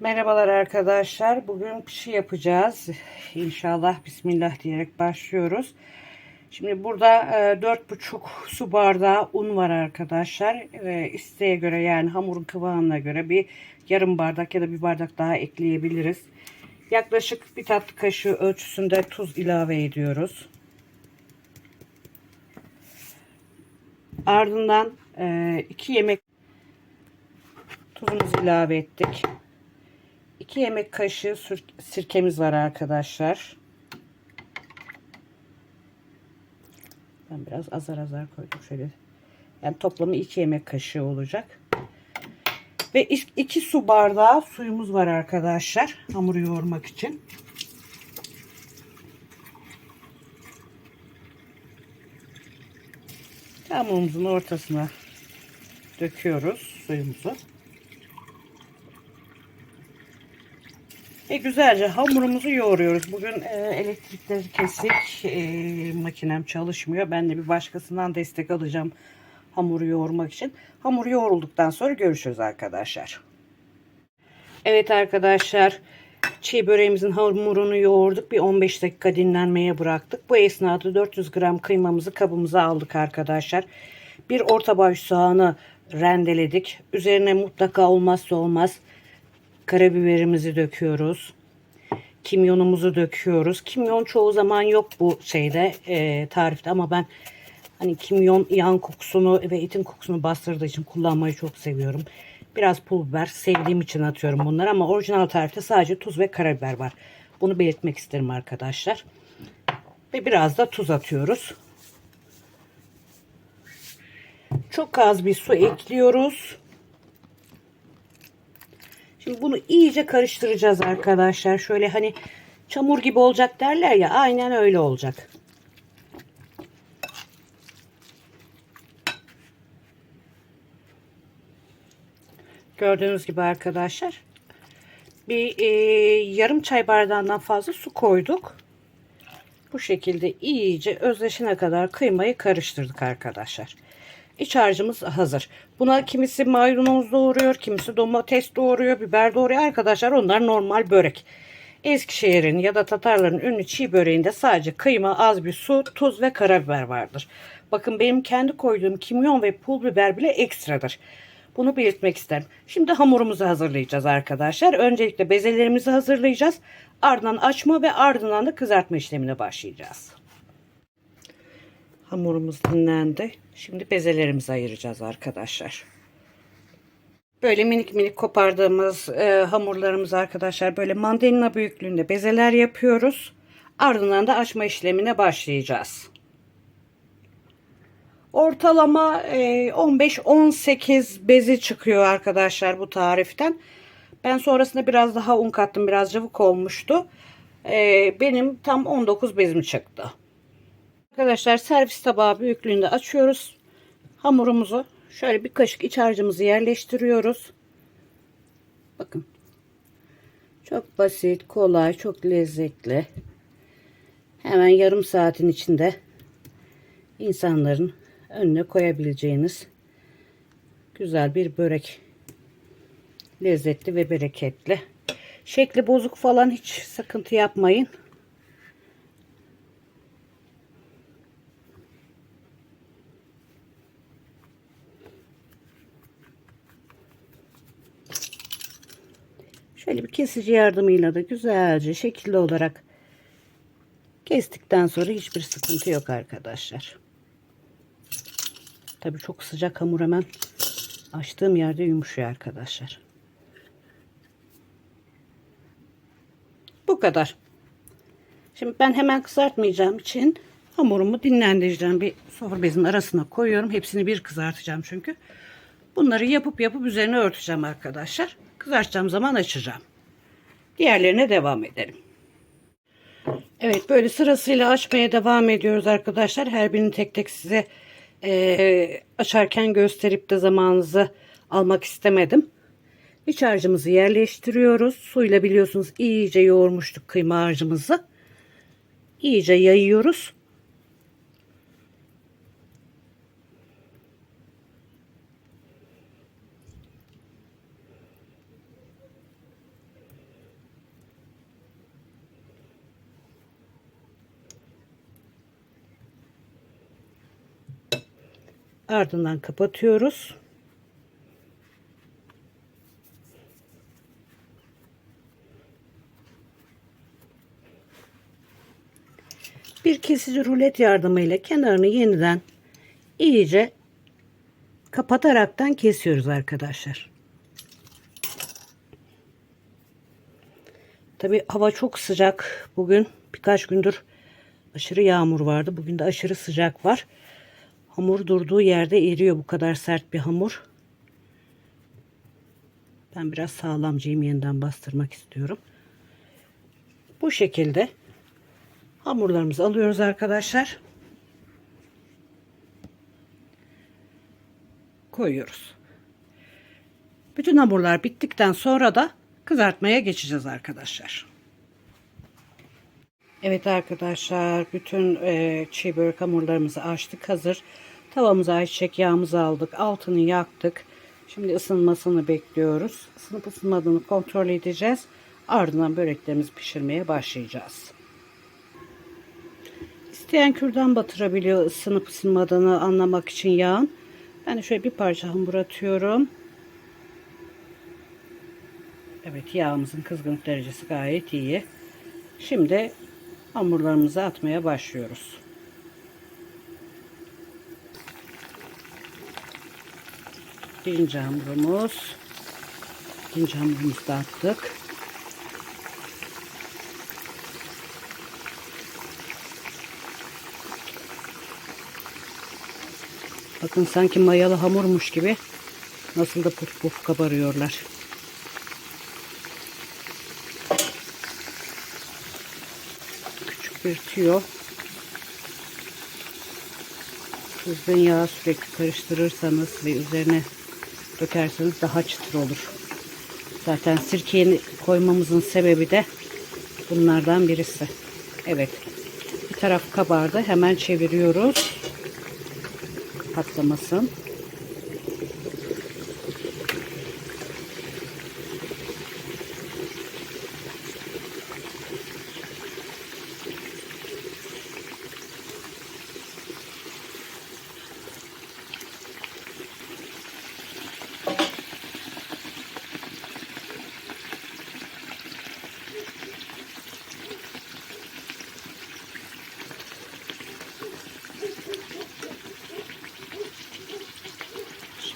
Merhabalar arkadaşlar. Bugün pişi yapacağız. İnşallah Bismillah diyerek başlıyoruz. Şimdi burada e, 4,5 su bardağı un var arkadaşlar. E, isteğe göre yani hamurun kıvamına göre bir yarım bardak ya da bir bardak daha ekleyebiliriz. Yaklaşık bir tatlı kaşığı ölçüsünde tuz ilave ediyoruz. Ardından 2 yemek tuzumuzu ilave ettik. 2 yemek kaşığı sirkemiz var arkadaşlar. Ben biraz azar azar koydum şöyle. Yani toplamı 2 yemek kaşığı olacak. Ve 2 su bardağı suyumuz var arkadaşlar. Hamuru yoğurmak için. Hamurumuzun ortasına döküyoruz suyumuzu. Ve güzelce hamurumuzu yoğuruyoruz. Bugün e, elektrikleri kesik. E, makinem çalışmıyor. Ben de bir başkasından destek alacağım hamuru yoğurmak için. Hamur yoğrulduktan sonra görüşürüz arkadaşlar. Evet arkadaşlar. Çiğ böreğimizin hamurunu yoğurduk. Bir 15 dakika dinlenmeye bıraktık. Bu esnada 400 gram kıymamızı kabımıza aldık arkadaşlar. Bir orta boy soğanı rendeledik. Üzerine mutlaka olmazsa olmaz karabiberimizi döküyoruz. Kimyonumuzu döküyoruz. Kimyon çoğu zaman yok bu şeyde e, tarifte ama ben hani kimyon yağın kokusunu ve etin kokusunu bastırdığı için kullanmayı çok seviyorum. Biraz pul biber sevdiğim için atıyorum bunları ama orijinal tarifte sadece tuz ve karabiber var. Bunu belirtmek isterim arkadaşlar. Ve biraz da tuz atıyoruz. Çok az bir su ekliyoruz. Şimdi bunu iyice karıştıracağız arkadaşlar. Şöyle hani çamur gibi olacak derler ya aynen öyle olacak. Gördüğünüz gibi arkadaşlar bir e, yarım çay bardağından fazla su koyduk. Bu şekilde iyice özleşene kadar kıymayı karıştırdık arkadaşlar. İç harcımız hazır. Buna kimisi maydanoz doğuruyor, kimisi domates doğuruyor, biber doğuruyor. Arkadaşlar onlar normal börek. Eskişehir'in ya da Tatarların ünlü çiğ böreğinde sadece kıyma, az bir su, tuz ve karabiber vardır. Bakın benim kendi koyduğum kimyon ve pul biber bile ekstradır. Bunu belirtmek isterim. Şimdi hamurumuzu hazırlayacağız arkadaşlar. Öncelikle bezelerimizi hazırlayacağız. Ardından açma ve ardından da kızartma işlemine başlayacağız. Hamurumuz dinlendi. Şimdi bezelerimizi ayıracağız arkadaşlar. Böyle minik minik kopardığımız e, hamurlarımız arkadaşlar böyle mandalina büyüklüğünde bezeler yapıyoruz. Ardından da açma işlemine başlayacağız. Ortalama e, 15-18 bezi çıkıyor arkadaşlar bu tariften. Ben sonrasında biraz daha un kattım. Biraz cıvık olmuştu. E, benim tam 19 bezim çıktı. Arkadaşlar servis tabağı büyüklüğünde açıyoruz. Hamurumuzu şöyle bir kaşık iç harcımızı yerleştiriyoruz. Bakın. Çok basit, kolay, çok lezzetli. Hemen yarım saatin içinde insanların önüne koyabileceğiniz güzel bir börek. Lezzetli ve bereketli. Şekli bozuk falan hiç sıkıntı yapmayın. Şöyle bir kesici yardımıyla da güzelce şekilli olarak kestikten sonra hiçbir sıkıntı yok arkadaşlar. Tabii çok sıcak hamur hemen açtığım yerde yumuşuyor arkadaşlar. Bu kadar. Şimdi ben hemen kızartmayacağım için hamurumu dinlendireceğim. Bir sofra bezinin arasına koyuyorum. Hepsini bir kızartacağım çünkü. Bunları yapıp yapıp üzerine örteceğim arkadaşlar. Kızartacağım zaman açacağım. Diğerlerine devam edelim. Evet böyle sırasıyla açmaya devam ediyoruz arkadaşlar. Her birini tek tek size e, açarken gösterip de zamanınızı almak istemedim. İç harcımızı yerleştiriyoruz. Suyla biliyorsunuz iyice yoğurmuştuk kıyma harcımızı. İyice yayıyoruz. Ardından kapatıyoruz. Bir kesici rulet yardımıyla kenarını yeniden iyice kapataraktan kesiyoruz arkadaşlar. Tabi hava çok sıcak. Bugün birkaç gündür aşırı yağmur vardı. Bugün de aşırı sıcak var. Hamur durduğu yerde eriyor bu kadar sert bir hamur. Ben biraz sağlamcıyım yeniden bastırmak istiyorum. Bu şekilde hamurlarımızı alıyoruz arkadaşlar. Koyuyoruz. Bütün hamurlar bittikten sonra da kızartmaya geçeceğiz arkadaşlar. Evet arkadaşlar bütün e, çiğ börek hamurlarımızı açtık hazır. Tavamıza ayçiçek yağımızı aldık. Altını yaktık. Şimdi ısınmasını bekliyoruz. Isınıp ısınmadığını kontrol edeceğiz. Ardından böreklerimizi pişirmeye başlayacağız. İsteyen kürdan batırabiliyor ısınıp ısınmadığını anlamak için yağın. Ben şöyle bir parça hamur atıyorum. Evet yağımızın kızgınlık derecesi gayet iyi. Şimdi hamurlarımızı atmaya başlıyoruz. Birinci hamurumuz. ikinci hamurumuzu da attık. Bakın sanki mayalı hamurmuş gibi nasıl da puf puf kabarıyorlar. Tüyo. Kızgın yağı sürekli karıştırırsanız ve üzerine dökerseniz daha çıtır olur. Zaten sirkeyi koymamızın sebebi de bunlardan birisi. Evet. Bir taraf kabardı. Hemen çeviriyoruz patlamasın.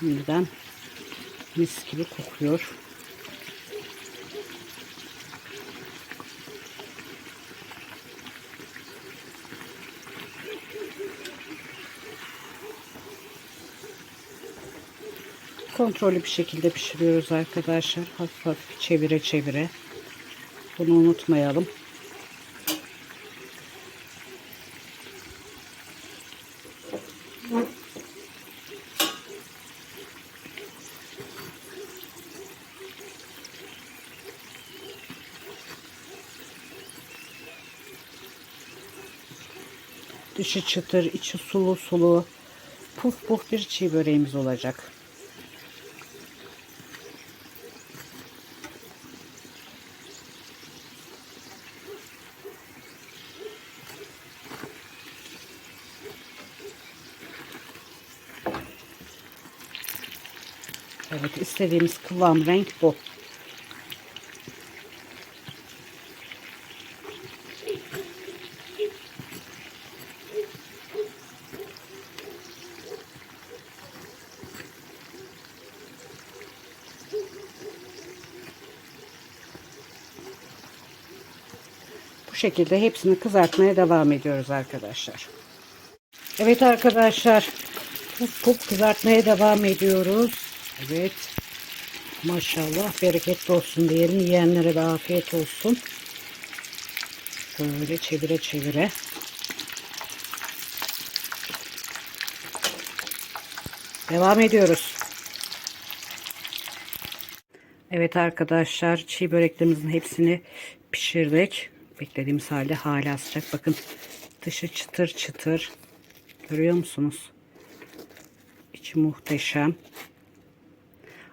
Şimdiden mis gibi kokuyor. Kontrollü bir şekilde pişiriyoruz arkadaşlar. Hafif hafif çevire çevire. Bunu unutmayalım. Dışı çıtır, içi sulu sulu. Puf puf bir çiğ böreğimiz olacak. Evet istediğimiz kıvam renk bu. Şekilde hepsini kızartmaya devam ediyoruz arkadaşlar. Evet arkadaşlar. Puf puf kızartmaya devam ediyoruz. Evet. Maşallah bereketli olsun diyelim. Yiyenlere de afiyet olsun. Böyle çevire çevire. Devam ediyoruz. Evet arkadaşlar çiğ böreklerimizin hepsini pişirdik. Beklediğimiz halde hala sıcak. Bakın dışı çıtır çıtır. Görüyor musunuz? İçi muhteşem.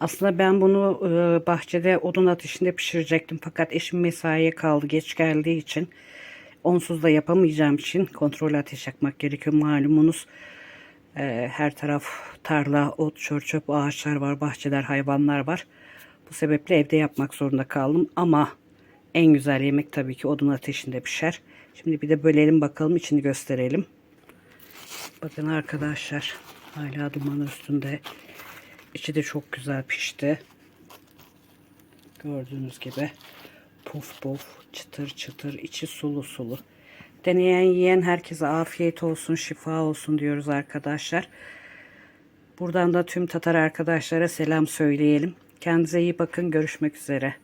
Aslında ben bunu e, bahçede odun ateşinde pişirecektim. Fakat eşim mesaiye kaldı. Geç geldiği için onsuz da yapamayacağım için kontrol ateş yakmak gerekiyor. Malumunuz Ee, her taraf tarla, ot, çör, çöp, ağaçlar var, bahçeler, hayvanlar var. Bu sebeple evde yapmak zorunda kaldım ama en güzel yemek tabii ki odun ateşinde pişer. Şimdi bir de bölelim bakalım içini gösterelim. Bakın arkadaşlar hala duman üstünde. İçi de çok güzel pişti. Gördüğünüz gibi puf puf çıtır çıtır içi sulu sulu. Deneyen yiyen herkese afiyet olsun şifa olsun diyoruz arkadaşlar. Buradan da tüm Tatar arkadaşlara selam söyleyelim. Kendinize iyi bakın görüşmek üzere.